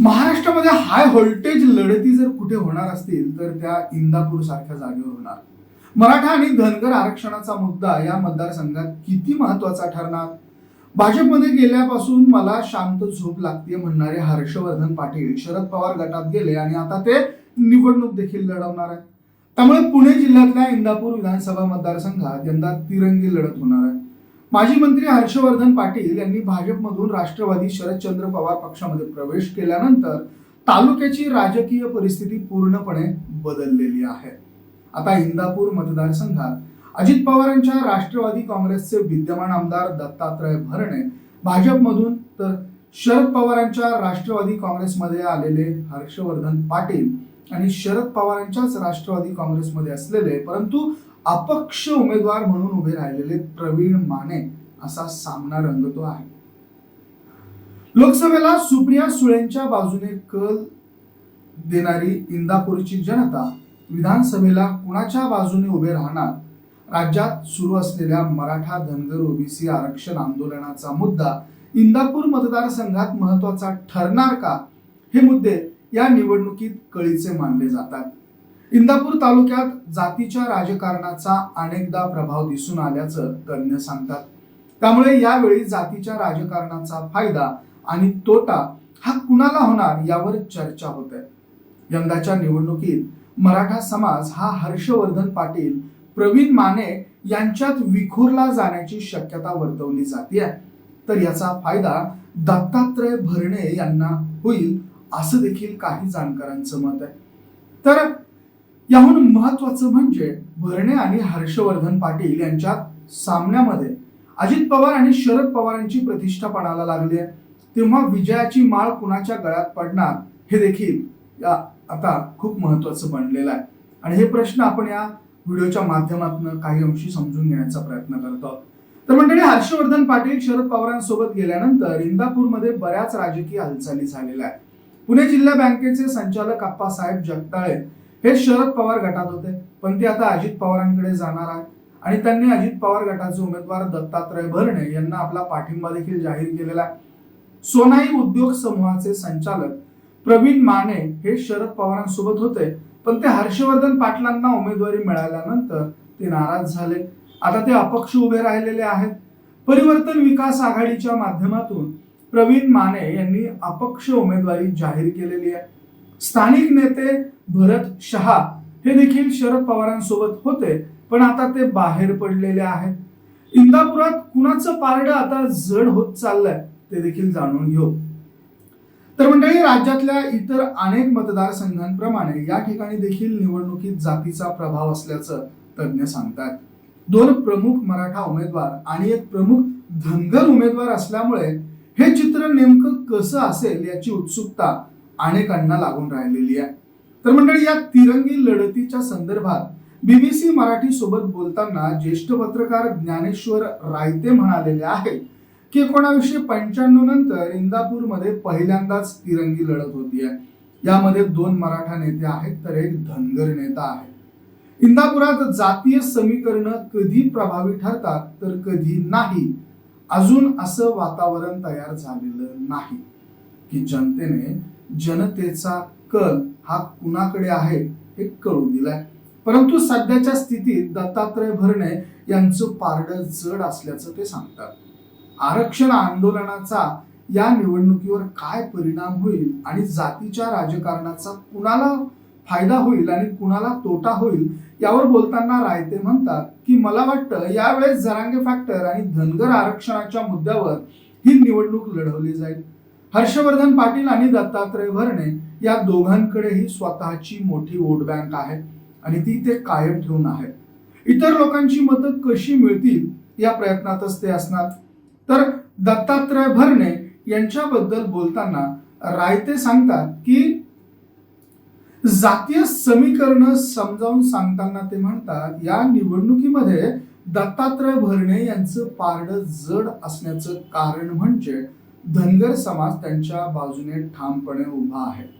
महाराष्ट्रामध्ये high voltage लढती जर कुठे होणार असतील तर त्या इंदापूर सारख्या जागेवर होणार. मराठा आणि धनगर आरक्षणाचा मुद्दा या मतदारसंघात किती महत्त्वाचा ठरणार? भाजपमध्ये गेल्यापासून मला शांत झोप लागते म्हणणारे हर्षवर्धन पाटील शरद पवार गटात गेले आणि आता ते निवडणूक देखील लढवणार आहेत. त्यामुळे पुणे जिल्ह्यातल्या इंदापूर विधानसभा मतदारसंघात यंदा तिरंगी लढत होणार आहे. माजी मंत्री हर्षवर्धन पाटील यांनी भाजपमधून राष्ट्रवादी शरदचंद्र पवार पक्षामध्ये प्रवेश केल्यानंतर तालुक्याची राजकीय परिस्थिती पूर्णपणे बदललेली आहे. आता इंदापूर मतदारसंघात अजित पवारांच्या राष्ट्रवादी काँग्रेसचे विद्यमान आमदार दत्तात्रय भरणे भाजपमधून तर शरद पवारांच्या राष्ट्रवादी काँग्रेसमध्ये आलेले हर्षवर्धन पाटील आणि शरद पवारांच्याच राष्ट्रवादी काँग्रेसमध्ये असलेले परंतु अपक्ष उमेदवार म्हणून उभे राहिलेले प्रवीण माने असा सामना रंगतो आहे. लोकसभेला सुप्रिया सुळेंच्या बाजूने कल देणारी इंदापूरची जनता विधानसभेला कुणाच्या बाजूने उभे राहणार? राज्यात सुरू असलेल्या मराठा धनगर ओबीसी आरक्षण आंदोलनाचा मुद्दा इंदापूर मतदारसंघात महत्त्वाचा ठरणार का? हे मुद्दे या निवडणुकीत कळीचे मानले जातात. इंदापूर तालुक्यात जातीच्या राजकारणाचा अनेकदा प्रभाव दिसून आल्याचं तज्ज्ञ सांगतात. त्यामुळे यावेळी जातीच्या राजकारणाचा फायदा आणि तोटा हा कुणाला होणार यावर चर्चा होत आहे यंदाच्या निवडणुकीत मराठा समाज हा हर्षवर्धन पाटील प्रवीण माने यांच्यात विखुरला जाण्याची शक्यता वर्तवली जाते तर याचा फायदा दत्तात्रय भरणे यांना होईल असं देखील काही जाणकारांचं मत आहे. तर याहून महत्वाचं म्हणजे भरणे आणि हर्षवर्धन पाटील यांच्या सामन्यामध्ये. अजित पवार आणि शरद पवारांची प्रतिष्ठा पणाला लागली आहे. तेव्हा विजयाची माळ कुणाच्या गळ्यात पडणार हे देखील या आता खूप महत्वाचं बनलेलं आहे. आणि हे प्रश्न आपण या व्हिडिओच्या माध्यमातून काही अंशी समजून घेण्याचा प्रयत्न करतो तर मंडळी हर्षवर्धन पाटील शरद पवारांसोबत गेल्यानंतर इंदापूरमध्ये बऱ्याच राजकीय हालचाली झालेल्या आहेत. पुणे जिल्हा बँकेचे संचालक अप्पासाहेब जगताळे हे शरद पवार गटात होते. पण ते आता अजित पवारांकडे जाणार आहेत. आणि त्यांनी अजित पवार गटाचे उमेदवार दत्तात्रय भरणे यांना आपला पाठिंबा देखील जाहीर केलेला आहे. सोनाई उद्योग समूहाचे संचालक प्रवीण माने हे शरद पवारांसोबत होते. पण ते हर्षवर्धन पाटलांना उमेदवारी मिळाल्यानंतर ते नाराज झाले. आता ते अपक्ष उभे राहिलेले आहेत. परिवर्तन विकास आघाडीच्या माध्यमातून प्रवीण माने यांनी अपक्ष उमेदवारी जाहीर केलेली आहे. स्थानिक नेते भरत शहा हे देखील शरद पवारांसोबत होते पण आता ते बाहेर पडलेले आहेत. इंदापुरात कुणाचं पारडं आता जड होत चाललंय ते देखील जाणून घेऊ. तर मंडळी राज्यातल्या इतर अनेक मतदारसंघांप्रमाणे या ठिकाणी देखील निवडणुकीत जातीचा प्रभाव असल्याचं तज्ज्ञ सांगतात दोन प्रमुख मराठा उमेदवार आणि एक प्रमुख धनगर उमेदवार असल्यामुळे हे चित्र नेमकं कसं असेल याची उत्सुकता अनेकांना लागून राहिलेली आहे. तर मंडळी या तिरंगी लढतीच्या संदर्भात बीबीसी मराठी सोबत बोलताना ज्येष्ठ पत्रकार ज्ञानेश्वर रायते म्हणालेले आहेत की एकोणावीसशे पंच्याण्णव नंतर इंदापूरमध्ये पहिल्यांदाच तिरंगी लढत होती यामध्ये दोन मराठा नेते आहेत तर एक धनगर नेता आहे. इंदापुरात जातीय समीकरण कधी प्रभावी ठरतात तर कधी नाही अजून असं वातावरण तयार झालेलं नाही. की जनतेने जनतेचा कल हा कुणाकडे आहे हे कळून दिलाय. परंतु सध्याच्या स्थितीत दत्तात्रय भरणे यांचं पारडं जड असल्याचं ते सांगतात. आरक्षण आंदोलनाचा या निवडणुकीवर काय परिणाम होईल आणि जातीच्या राजकारणाचा कुणाला फायदा होईल आणि कुणाला तोटा होईल यावर बोलताना रायते म्हणतात की मला वाटतं यावेळेस जरांगे फॅक्टर आणि धनगर आरक्षणाच्या मुद्द्यावर ही निवडणूक लढवली जाईल. हर्षवर्धन पाटील आणि दत्तात्रय भरणे या दोघांकडेही स्वतःची मोठी वोट बँक आहे आणि ती ते कायम ठेवून आहेत इतर लोकांची मतं कशी मिळतील या प्रयत्नातच ते असणार. तर दत्तात्रय भरणे यांच्याबद्दल बोलताना रायते सांगतात की जातीय समीकरण समजावून सांगताना ते म्हणतात या निवडणुकीमध्ये दत्तात्रय भरणे यांचं पारडं जड असण्याचं कारण म्हणजे धनगर समाज त्यांच्या बाजूने ठामपणे उभा आहे.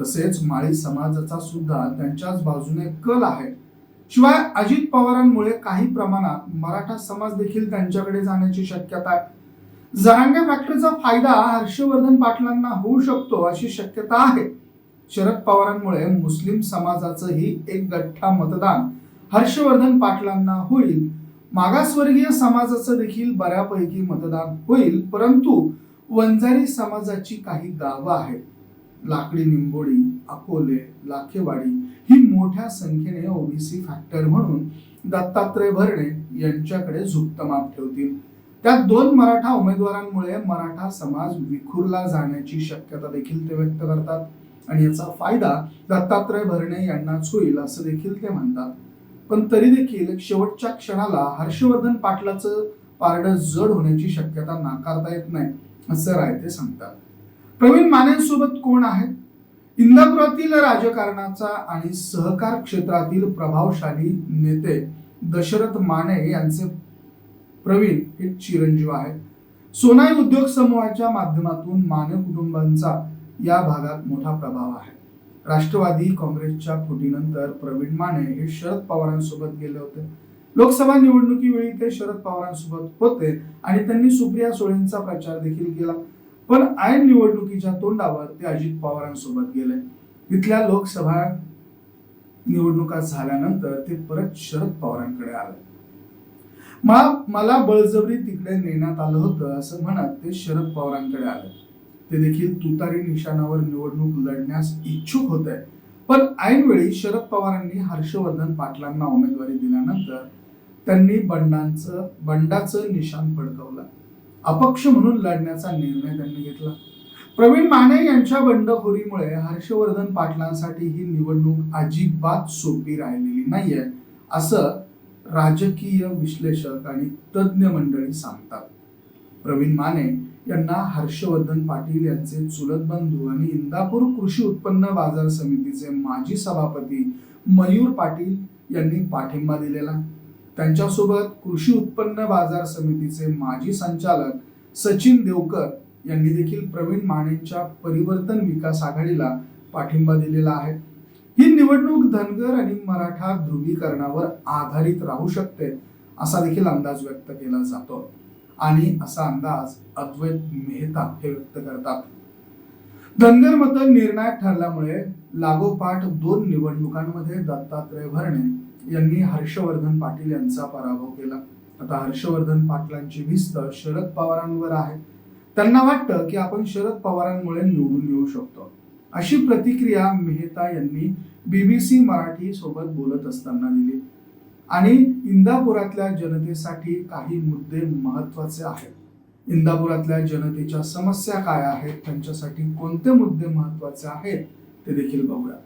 तसेच माळी समाजाचा सुद्धा त्यांच्याच बाजूने कल आहे. शिवाय अजित पवारांमुळे काही प्रमाणात मराठा समाज देखील त्यांच्याकडे जाण्याची शक्यता आहे. जरांगे फॅक्टरीचा फायदा हर्षवर्धन पाटलांना होऊ शकतो अशी शक्यता आहे. शरद पवारांमुळे मुस्लिम समाजाचंही एक गठ्ठा मतदान हर्षवर्धन पाटलांना होईल. मागासवर्गीय समाजाचं देखील बऱ्यापैकी मतदान होईल. परंतु वंजारी समाजाची काही गावं आहेत. लाकडी निंबोडी अकोले लाखेवाडी ही मोठ्या संख्येने ओबीसी फॅक्टर म्हणून दत्तात्रय भरणे यांच्याकडे झुप्तमाप माप ठेवतील. त्यात दोन मराठा उमेदवारांमुळे मराठा समाज विखुरला जाण्याची शक्यता देखील ते व्यक्त करतात. आणि याचा फायदा दत्तात्रय भरणे यांनाच होईल असं देखील ते म्हणतात. पण तरी देखील शेवटच्या क्षणाला हर्षवर्धन पाटलाचं पारडं जड होण्याची शक्यता नाकारता येत नाही. असं रायते सांगतात. प्रवीण मानेंसोबत कोण आहेत? इंदापुरातील राजकारणाचा आणि सहकार क्षेत्रातील प्रभावशाली नेते दशरथ माने यांचे प्रवीण हे चिरंजीव आहेत. सोनाई उद्योग समूहाच्या माध्यमातून माने कुटुंबांचा या भागात मोठा प्रभाव आहे. राष्ट्रवादी काँग्रेसच्या फुटीनंतर प्रवीण माने हे शरद पवारांसोबत गेले होते. लोकसभा निवडणुकीवेळी ते शरद पवारांसोबत होते आणि त्यांनी सुप्रिया सुळेंचा प्रचार देखील केला. पण ऐन निवडणुकीच्या तोंडावर ते अजित पवारांसोबत गेले. तिथल्या लोकसभा निवडणुका झाल्यानंतर ते परत शरद पवारांकडे आले. मला मला बळजबरी तिकडे नेण्यात आलं होतं असं म्हणत ते शरद पवारांकडे आले. ते देखील तुतारी निशाणावर निवडणूक लढण्यास इच्छुक होते. पण ऐनवेळी शरद पवारांनी हर्षवर्धन पाटलांना उमेदवारी दिल्यानंतर त्यांनी बंडांचं बंडाचं निशाण फडकवलं. अपक्ष म्हणून लढण्याचा निर्णय त्यांनी घेतला. प्रवीण माने यांच्या बंडखोरीमुळे हर्षवर्धन पाटलांसाठी ही निवडणूक अजिबात सोपी राहिलेली नाहीये असं राजकीय विश्लेषक आणि तज्ज्ञ मंडळी सांगतात. प्रवीण माने यांना हर्षवर्धन पाटील यांचे चुलत बंधू आणि इंदापूर कृषी उत्पन्न बाजार समितीचे माजी सभापती मयूर पाटील यांनी पाठिंबा दिलेला. त्यांच्यासोबत कृषी उत्पन्न बाजार समितीचे माजी संचालक सचिन देवकर यांनी देखील प्रवीण मानेंच्या परिवर्तन विकास आघाडीला पाठिंबा दिलेला आहे. ही निवडणूक धनगर आणि मराठा ध्रुवीकरणावर आधारित राहू शकते असा देखील अंदाज व्यक्त केला जातो. आणि असा अंदाज अद्वैत मेहता हे व्यक्त करतात. धनगर मतदान निर्णायक ठरल्यामुळे लागोपाठ दोन निवडणुकांमध्ये दत्तात्रय भरणे यांनी हर्षवर्धन पाटील यांचा पराभव केला. आता हर्षवर्धन पाटलांची भिस्त शरद पवारांवर आहे. त्यांना वाटतं की आपण शरद पवारांमुळे निवडून येऊ शकतो. अशी प्रतिक्रिया मेहता यांनी बीबीसी मराठी सोबत बोलत असताना दिली. आणि इंदापुरातल्या जनतेसाठी काही मुद्दे महत्त्वाचे आहेत. इंदापुरातल्या जनतेच्या समस्या काय आहेत? त्यांच्यासाठी कोणते मुद्दे महत्त्वाचे आहेत? ते देखील बघूया.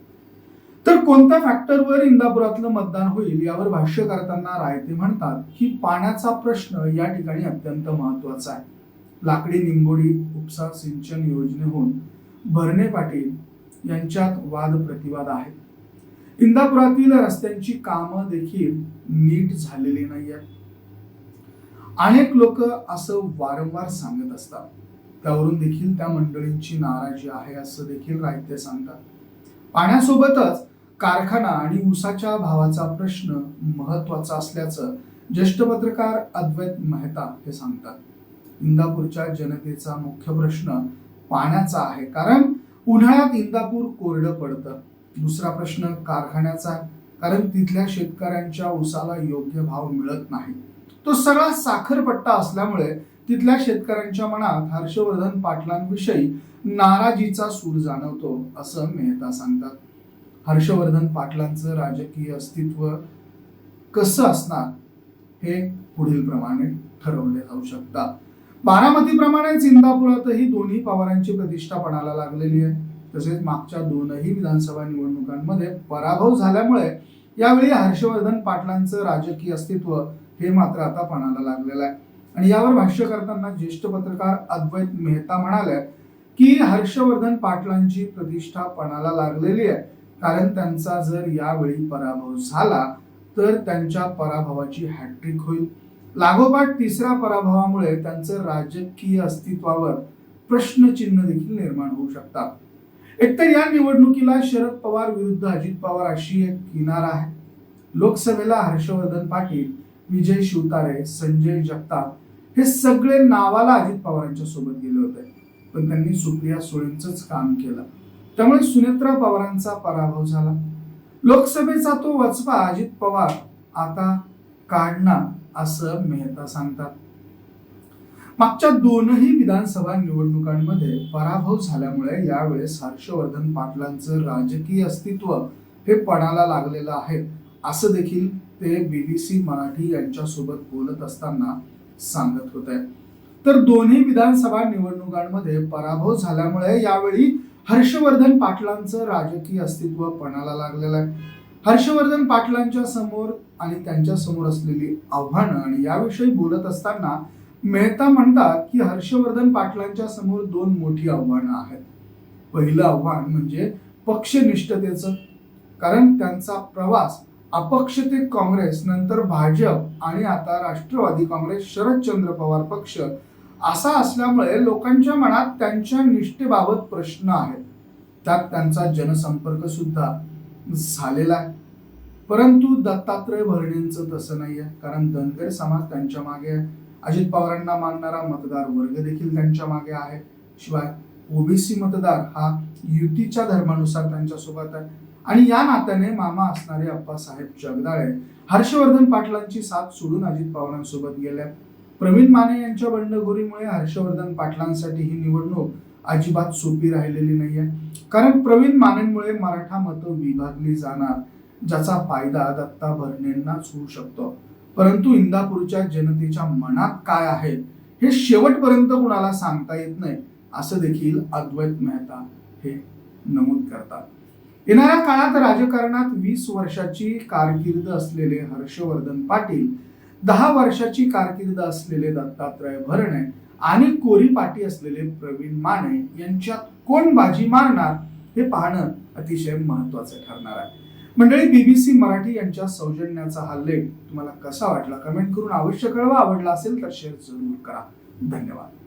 तर कोणत्या फॅक्टरवर इंदापुरातलं मतदान होईल यावर भाष्य करताना रायते म्हणतात की पाण्याचा प्रश्न या ठिकाणी अत्यंत महत्त्वाचा आहे. लाकडी निंबोडी उपसा सिंचन योजनेहून भरणे पाटील यांच्यात वाद प्रतिवाद आहेत इंदापुरातील रस्त्यांची कामं देखील नीट झालेली नाही आहेत अनेक लोक असं वारंवार सांगत असतात. त्यावरून देखील त्या मंडळींची नाराजी आहे असं देखील रायते सांगतात. पाण्यासोबतच कारखाना आणि ऊसाच्या भावाचा प्रश्न महत्त्वाचा असल्याचं ज्येष्ठ पत्रकार अद्वैत मेहता हे सांगतात. इंदापूरच्या जनतेचा मुख्य प्रश्न पाण्याचा आहे. कारण उन्हाळ्यात इंदापूर कोरडं पडतं. दुसरा प्रश्न कारखान्याचा कारण तिथल्या शेतकऱ्यांच्या ऊसाला योग्य भाव मिळत नाही. तो सगळा साखरपट्टा असल्यामुळे तिथल्या शेतकऱ्यांच्या मनात हर्षवर्धन पाटलांविषयी नाराजीचा सूर जाणवतो असं मेहता सांगतात. हर्षवर्धन पाटलांचं राजकीय अस्तित्व कसं असणार हे पुढील प्रमाणे ठरवले जाऊ शकतात. बारामतीप्रमाणेच इंदापुरातही दोन्ही पवारांची प्रतिष्ठा पणाला लागलेली आहे. तसेच मागच्या दोनही विधानसभा निवडणुकांमध्ये पराभव झाल्यामुळे यावेळी हर्षवर्धन पाटलांचं राजकीय अस्तित्व हे मात्र आता पणाला लागलेलं आहे. आणि यावर भाष्य करताना ज्येष्ठ पत्रकार अद्वैत मेहता म्हणाले की हर्षवर्धन पाटलांची प्रतिष्ठा पणाला लागलेली आहे. कारण त्यांचा जर यावेळी पराभव झाला तर त्यांच्या पराभवाची हॅट्रिक होईल. लागोपाठ तिसऱ्या पराभवामुळे त्यांचं राजकीय अस्तित्वावर प्रश्नचिन्ह देखील निर्माण होऊ शकतात. एकतर या निवडणुकीला शरद पवार विरुद्ध अजित पवार अशी एक किनार आहे. लोकसभेला हर्षवर्धन पाटील विजय शिवतारे संजय जगताप हे सगळे नावाला अजित पवारांच्या सोबत गेले होते. पण त्यांनी सुप्रिया सुळेंचंच काम केलं. त्यामुळे सुनेत्रा पवारांचा पराभव झाला. लोकसभेचा तो वचपा अजित पवार आता काढणार असं मेहता सांगतात. मागच्या दोनही विधानसभा निवडणुकांमध्ये पराभव झाल्यामुळे यावेळेस हर्षवर्धन पाटलांचं राजकीय अस्तित्व हे पणाला लागलेलं आहे असं देखील ते बीबीसी मराठी यांच्यासोबत बोलत असताना सांगत होते. तर दोन्ही विधानसभा निवडणुकांमध्ये पराभव झाल्यामुळे यावेळी हर्षवर्धन पाटलांचं राजकीय अस्तित्व पणाला लागलेलं आहे. हर्षवर्धन पाटलांच्या समोर आणि त्यांच्यासमोर असलेली आव्हानं आणि याविषयी बोलत असताना मेहता म्हणतात की हर्षवर्धन पाटलांच्या समोर दोन मोठी आव्हानं आहेत. पहिलं आव्हान म्हणजे पक्षनिष्ठतेचं कारण त्यांचा प्रवास अपक्ष ते काँग्रेस नंतर भाजप आणि आता राष्ट्रवादी काँग्रेस शरदचंद्र पवार पक्ष असा असल्यामुळे लोकांच्या मनात त्यांच्या निष्ठेबाबत प्रश्न आहेत. त्यात त्यांचा जनसंपर्क सुद्धा झालेला आहे. परंतु दत्तात्रय भरणेंचं तसं नाही आहे. कारण धनगर समाज त्यांच्या मागे आहे. अजित पवारांना मानणारा मतदार वर्ग देखील त्यांच्या मागे आहे. शिवाय ओबीसी मतदार हा युतीच्या धर्मानुसार त्यांच्यासोबत आहे. आणि या नात्याने मामा असणारे अप्पासाहेब जगदाळे हर्षवर्धन पाटलांची साथ सोडून अजित पवारांसोबत गेले प्रवीण माने यांच्या बंडखोरीमुळे हर्षवर्धन पाटलांसाठी ही निवडणूक अजिबात सोपी राहिलेली नाहीये. कारण प्रवीण मानेंमुळे मराठा मतं विभागली जाणार ज्याचा फायदा दत्ता भरणेंनाच होऊ शकतो. परंतु इंदापूरच्या जनतेच्या मनात काय आहे हे शेवटपर्यंत कुणाला सांगता येत नाही असं देखील अद्वैत मेहता हे नमूद करतात. येणाऱ्या काळात राजकारणात वीस वर्षाची कारकीर्द असलेले हर्षवर्धन पाटील दहा वर्षाची कारकीर्द असलेले दत्तात्रय भरणे आणि कोरी पाटी असलेले प्रवीण माने यांच्यात कोण बाजी मारणार हे पाहणं अतिशय महत्वाचं ठरणार आहे. मंडळी बीबीसी मराठी यांच्या सौजन्याचा हा लेख तुम्हाला कसा वाटला? कमेंट करून अवश्य कळवा. आवडला असेल तर शेअर जरूर करा. धन्यवाद.